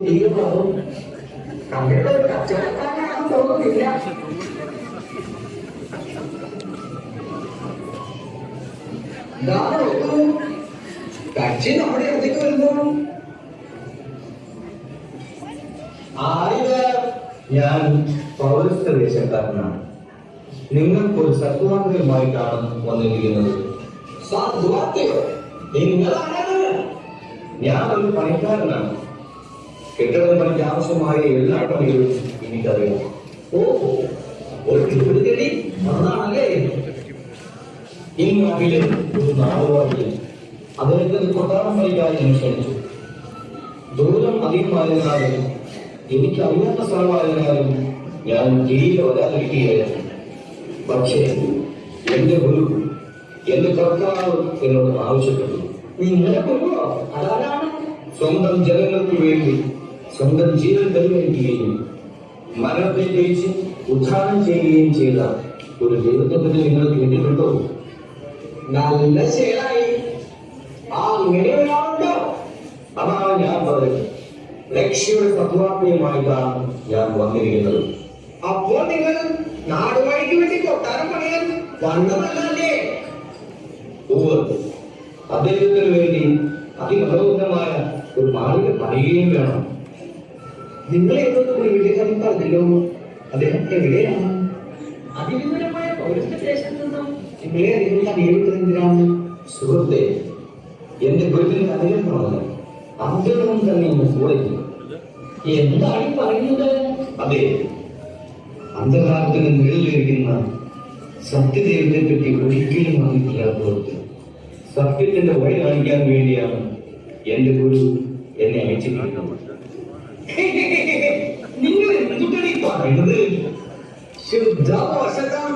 ദൈവമാവും അവരുടെ ഒരു കച്ചവടക്കാരനാണെന്ന് തോന്നുന്നില്ല. കക്ഷി നമ്മുടെ അടുത്തേക്ക് വരുന്നു ആരിത് ഞാൻ പൗരസ്ത്യ ദേശക്കാരനാണ് നിങ്ങൾക്കൊരു സത്വാഗ്രഹമായിട്ടാണ് വന്നിരിക്കുന്നത് സാധുവാക്യോ നിങ്ങളാണത് ഞാൻ ഒരു പണിക്കാരനാണ് കെട്ടിട പണിക്ക് ആവശ്യമായ എല്ലാ പണികളും എനിക്കറിയാം. ഓ ഒരു ചൂടുകടി അതാണല്ലേ ഈ നാട്ടിലെ ഒരു നാടുവാഴിയെ അദ്ദേഹത്തെ കൊട്ടാരം ഞാൻ ക്ഷണിച്ചു. ദൂരം അധികമായിരുന്നാലും എനിക്ക് അറിയാത്ത സ്ഥലമായിരുന്നാലും ഞാൻ കീഴിൽ വരാതിരിക്കുകയായിരുന്നു പക്ഷേ എന്റെ ഗുരു എന്റെ കർത്താവ് എന്നോട് ആവശ്യപ്പെട്ടു. നീ അതാരാണ്? സ്വന്തം ജനങ്ങൾക്ക് വേണ്ടി സ്വന്തം ജീവൻ പരിഗണിക്കുകയും മരണത്തെ ജയിച്ച് ഉദ്ധാനം ചെയ്യുകയും ചെയ്ത ഒരു ദൈവത്തെ പറ്റി നിങ്ങൾ കേട്ടിട്ടുണ്ടോ നല്ല ശേലായി. ആ അങ്ങനെ ഒരാളുണ്ടോ? അതാണ് ഞാൻ പറഞ്ഞത് രക്ഷയുടെ തത്വാത്മീയമായിട്ടാണ് ഞാൻ വന്നിരിക്കുന്നത്. അപ്പോൾ നിങ്ങൾ നാടുവാഴിക്ക് വേണ്ടി കൊട്ടാരം പണിയാൻ വന്നതല്ലേ? അദ്ദേഹത്തിന് വേണ്ടി അതിമനോഹരമായ ഒരു മാളിക പണിയുകയും വേണം. ഒരു വീഡിയോ കാര്യം പറഞ്ഞല്ലോ? അദ്ദേഹം എവിടെയാണ്? അതിവിപുലമായ പൗരസ്ത്യദേശത്ത് നിന്നും നിങ്ങളെ അറിയുന്ന അറിയിട്ടത് എന്തിനാണ്? സുഹൃത്തെ എന്റെ ഗുരുവിന് പറഞ്ഞു അദ്ദേഹം തന്നെ ഒന്ന് കൂടെ എന്താണ് ഈ പറയുന്നത്? അതെ അന്ധകാരത്തിന് നിഴലിരിക്കുന്ന സത്യദൈവത്തെ പറ്റി ഒരിക്കലും അറിയില്ലാത്തവർക്ക് സത്യത്തിന്റെ വഴി കാണിക്കാൻ വേണ്ടിയാണ് എന്റെ ഗുരു എന്നെ അയച്ചിരിക്കുന്നത്. നിങ്ങൾ എന്തുട്ടാണ് ഈ പറയുന്നത് ശുദ്ധ മോശക്കാം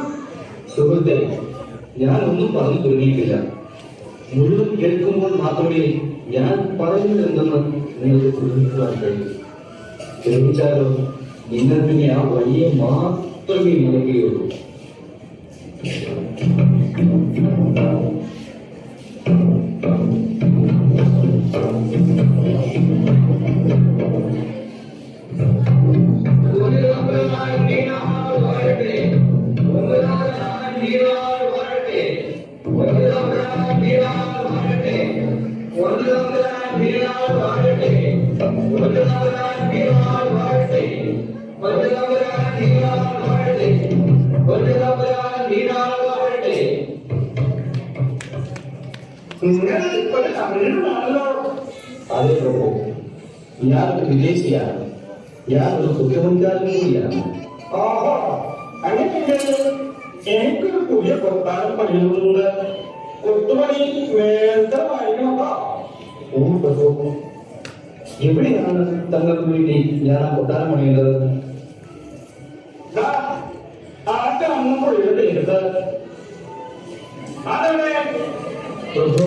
സുഹൃത്തെ ഞാൻ ഒന്നും പറഞ്ഞു തുടങ്ങിയിട്ടില്ല മുഴുവൻ കേൾക്കുമ്പോൾ മാത്രമേ ഞാൻ പറയുന്നത് എന്തെന്ന് നിങ്ങൾക്ക് ഗ്രഹിക്കുവാൻ കഴിയൂ. ഗ്രഹിച്ചാലോ നിങ്ങൾ പിന്നെ ആ വഴിയെ മാത്രമേ നടക്കുകയുള്ളൂ ഒരു തമിഴനാണല്ലോ അതെ പ്രഭു ഞാനൊരു വിദേശിയാണ് ഞാനൊരു കുറ്റമഞ്ചാരൻ കൂടിയാണ് ഓഹോ അങ്ങനെയുണ്ട് എനിക്കൊരു പുതിയ കൊട്ടാരം പണിയുന്നുണ്ട് കൊത്തുപണി വേണ്ട വായിക്കണോ ഓ പ്രഭു എവിടെയാണ് തങ്ങൾക്ക് വേണ്ടി ഞാൻ ആ കൊട്ടാരം പണിയുന്നത് ആദ്യ അന്ന് പൊഴിയുടെ എടുത്ത് അതെവിടെ പ്രഭു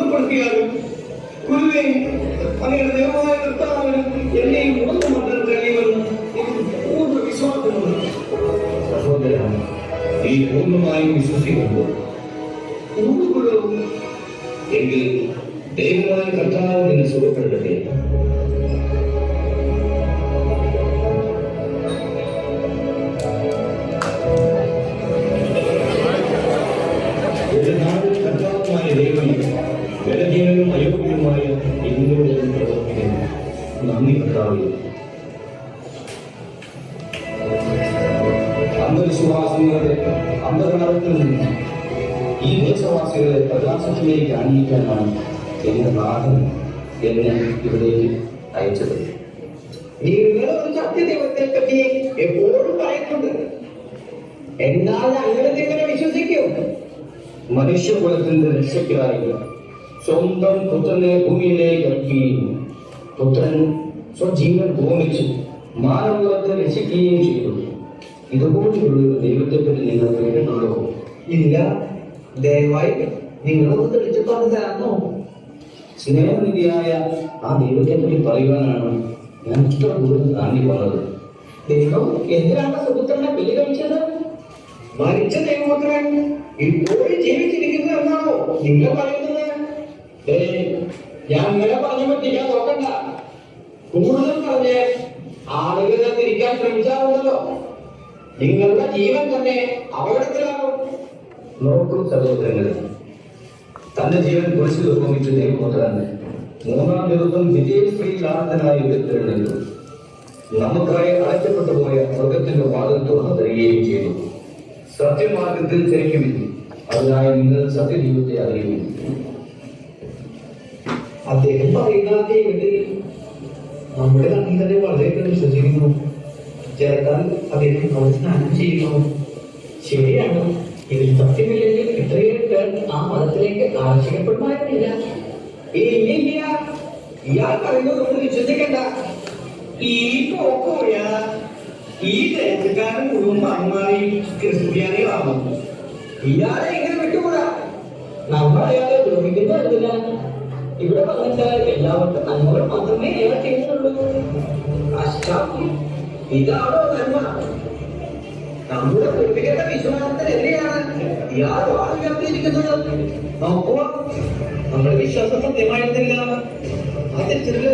சுத்தப்படுத்தியாரும் குருவே அவர்கள் தேவனாய் கர்த்தாவின் என்னை உணர்ந்து மன்றம் அனைவரும் பூர்ண விசுவாசம் நீ பூர்ணமாயும் விசுவசிக்கும் உணர்ந்து கொள்ளவும் எங்கள் தேவனாய் கர்த்தாவும் என்று சொல்லப்படுகிறது. தேவன் ബലഹീനനും അയോഗ്യനുമായ എന്നോട് പ്രവർത്തിക്കുന്നു. നന്ദി കർത്താവേ. അന്ധവിശ്വാസികളുടെ അന്ധകാരത്തിൽ നിന്ന് ഈ ദേശവാസികളെ പ്രകാശത്തിലേക്ക് അണിയിക്കാനാണ് എന്റെ നാഥൻ എന്നെ ഇവിടേക്ക് അയച്ചത്. സത്യദൈവത്തെ പറ്റി എപ്പോഴും പറയുന്നുണ്ട്. എന്നാൽ അങ്ങനെ വിശ്വസിക്കും. മനുഷ്യകുലത്തിന്റെ രക്ഷയ്ക്കായി സ്വന്തം പുത്രനെ ഭൂമിയിലേക്ക് ഇറക്കുകയും പുത്രൻ സ്വജീവൻ ഹോമിച്ചു മാനവത്തെ രക്ഷിക്കുകയും ചെയ്തു. ഇതുപോലെയുള്ള ദൈവത്തെപ്പറ്റി നിങ്ങൾ കേട്ടിട്ടുണ്ടോ? ഇല്ല. ദയവായി നിങ്ങളൊന്ന് തെളിച്ച് പറഞ്ഞു തരാമോ സ്നേഹനിധിയായ ആ ദൈവത്തെപ്പറ്റി പറയുവാനാണ് ഞാൻ ദൂരം താണ്ടി പറഞ്ഞത് ദൈവം എന്തിനാണ് സുപുത്രനെ ബലി കഴിച്ചത് മരിച്ച ദൈവപുത്രൻ ഇപ്പോഴും ജീവിച്ചിരിക്കുന്നു എന്നാണോ? നിങ്ങൾ പറയുന്നത്? ഞാൻ ഇങ്ങനെ പറഞ്ഞു പറ്റിക്കാൻ നോക്കണ്ട. കൂടുതൽ പറഞ്ഞ് ആളുകളെ തിരിക്കാൻ ശ്രമിച്ചാറുണ്ടല്ലോ നിങ്ങളുടെ ജീവൻ തന്നെ അപകടത്തിലാകും. നോക്കൂ സഹോദരങ്ങളെ തന്റെ ജീവൻ കുറിച്ച് ഉപമിച്ച ദൈവപുത്രൻ മൂന്നാം ദിവസം വിജയശ്രീലാന്തനായി ഉയർത്തെഴുന്നേറ്റു നമുക്കായി അടയ്ക്കപ്പെട്ടു പോയ സ്വർഗത്തിന്റെ വാതിൽ തുറന്നു തരികയും ചെയ്തു. സത്യമാർഗത്തിൽ തിരിക്കുവിൻ അതിനായി നിങ്ങൾ സത്യജീവിതത്തെ അറിയുവിൻ അദ്ദേഹം പറയുന്ന ആ ദൈവത്തിൽ നമ്മുടെ കണ്ണിൽ തന്നെ വളരെയൊക്കെ വിശ്വസിക്കുന്നു. ചേർത്താൽ അദ്ദേഹം അവിടെ സ്നാനം ചെയ്യുന്നു. ശരിയാണ്. ഇതിൽ സത്യമില്ലെങ്കിൽ ഇത്രയേറെ പേർ ആ മതത്തിലേക്ക് ആകർഷിക്കപ്പെടുമായിരുന്നില്ല ഈ ഇല്ല ഇയാൾ പറയുന്നത് നമ്മൾ വിശ്വസിക്കണ്ട. ഈ പോക്കോയ ഈ ദേശക്കാരൻ മുഴുവൻ മാറി ക്രിസ്ത്യാനികളാണ് ഇയാളെ എങ്ങനെ വിട്ടുകൂടാ? നമ്മൾ അയാളെ ദ്രോഹിക്കുന്നതല്ല. ഇവിടെ വന്നിട്ട് എല്ലാവർക്കും നന്മകൾ മാത്രമേ അയാൾ ചെയ്യുന്നുള്ളൂ. അഷ്ടാപി ഇതാണോ നന്മ നമ്മുടെ പൂർവികരുടെ വിശ്വാസത്തിനെതിരെയാണ് ഇയാൾ വാൾ ഉയർത്തിയിരിക്കുന്നത് നോക്കുക നമ്മുടെ വിശ്വാസം സത്യമായിരുന്നില്ല ആ തെറ്റില്ല